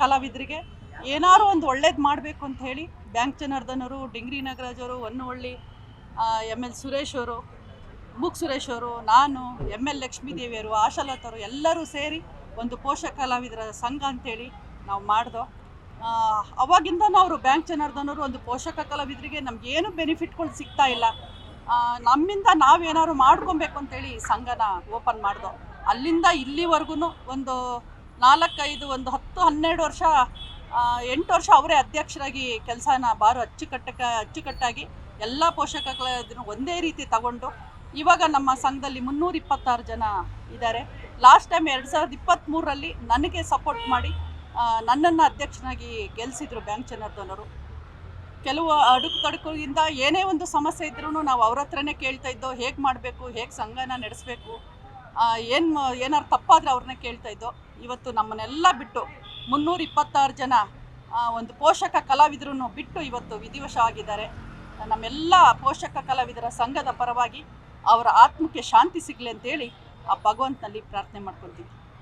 ಕಲಾವಿದರಿಗೆ ಏನಾದ್ರು ಒಂದು ಒಳ್ಳೇದು ಮಾಡಬೇಕು ಅಂತ ಹೇಳಿ ಬ್ಯಾಂಕ್ ಜನಾರ್ದನವರು ಡಿಂಗ್ರಿ ನಾಗರಾಜ್ ಅವರು, ಹೊನ್ನವಳ್ಳಿ ಎಂ ಎಲ್ ಸುರೇಶ್ ಅವರು, ಮುಕ್ ಸುರೇಶ್ ಅವರು, ನಾನು ಎಂ ಎಲ್ ಲಕ್ಷ್ಮೀದೇವಿಯವರು ಆಶಾಲತರು ಎಲ್ಲರೂ ಸೇರಿ ಒಂದು ಪೋಷಕ ಕಲಾವಿದರ ಸಂಘ ಅಂತೇಳಿ ನಾವು ಮಾಡ್ದೋ. ಅವಾಗಿಂದ ಅವರು ಬ್ಯಾಂಕ್ ಜನಾರ್ದನವರು ಒಂದು ಪೋಷಕ ಕಲಾವಿದರಿಗೆ ನಮಗೇನು ಬೆನಿಫಿಟ್ಗಳು ಸಿಗ್ತಾ ಇಲ್ಲ. ನಮ್ಮಿಂದ ನಾವೇನಾದ್ರು ಮಾಡ್ಕೊಬೇಕು ಅಂತೇಳಿ ಸಂಘನ ಓಪನ್ ಮಾಡ್ದೋ. ಅಲ್ಲಿಂದ ಇಲ್ಲಿವರೆಗೂ ಒಂದು ನಾಲ್ಕೈದು ಒಂದು ಹತ್ತು ಹನ್ನೆರಡು ವರ್ಷ ಎಂಟು ವರ್ಷ ಅವರೇ ಅಧ್ಯಕ್ಷರಾಗಿ ಕೆಲಸನ ಬಾರು ಅಚ್ಚುಕಟ್ಟಕ, ಅಚ್ಚುಕಟ್ಟಾಗಿ ಎಲ್ಲ ಪೋಷಕಗಳ ಒಂದೇ ರೀತಿ ತಗೊಂಡು ಇವಾಗ ನಮ್ಮ ಸಂಘದಲ್ಲಿ ಮುನ್ನೂರ ಇಪ್ಪತ್ತಾರು ಜನ ಇದ್ದಾರೆ. ಲಾಸ್ಟ್ ಟೈಮ್ ಎರಡು ಸಾವಿರದ ಇಪ್ಪತ್ತ್ಮೂರರಲ್ಲಿ ನನಗೆ ಸಪೋರ್ಟ್ ಮಾಡಿ ನನ್ನನ್ನು ಅಧ್ಯಕ್ಷನಾಗಿ ಗೆಲ್ಲಿಸಿದ್ರು ಬ್ಯಾಂಕ್ ಜನಾರ್ದನವರು. ಕೆಲವು ಅಡುಕು ತಡುಕುಗಳಿಂದ ಏನೇ ಒಂದು ಸಮಸ್ಯೆ ಇದ್ರೂ ನಾವು ಅವ್ರ ಹತ್ರನೇ ಕೇಳ್ತಾ ಇದ್ದೋ ಹೇಗೆ ಮಾಡಬೇಕು, ಹೇಗೆ ಸಂಘನ ನಡೆಸಬೇಕು ಏನು ಏನಾರು ತಪ್ಪಾದರೆ ಅವ್ರನ್ನ ಕೇಳ್ತಾ ಇದ್ದೋ. ಇವತ್ತು ನಮ್ಮನ್ನೆಲ್ಲ ಬಿಟ್ಟು ಮುನ್ನೂರ ಇಪ್ಪತ್ತಾರು ಜನ ಒಂದು ಪೋಷಕ ಕಲಾವಿದರನ್ನು ಬಿಟ್ಟು ಇವತ್ತು ವಿಧಿವಶ ಆಗಿದ್ದಾರೆ ನಮ್ಮೆಲ್ಲ ಪೋಷಕ ಕಲಾವಿದರ ಸಂಘದ ಪರವಾಗಿ ಅವರ ಆತ್ಮಕ್ಕೆ ಶಾಂತಿ ಸಿಗಲಿ ಅಂತೇಳಿ ಆ ಭಗವಂತನಲ್ಲಿ ಪ್ರಾರ್ಥನೆ ಮಾಡ್ಕೊತೀನಿ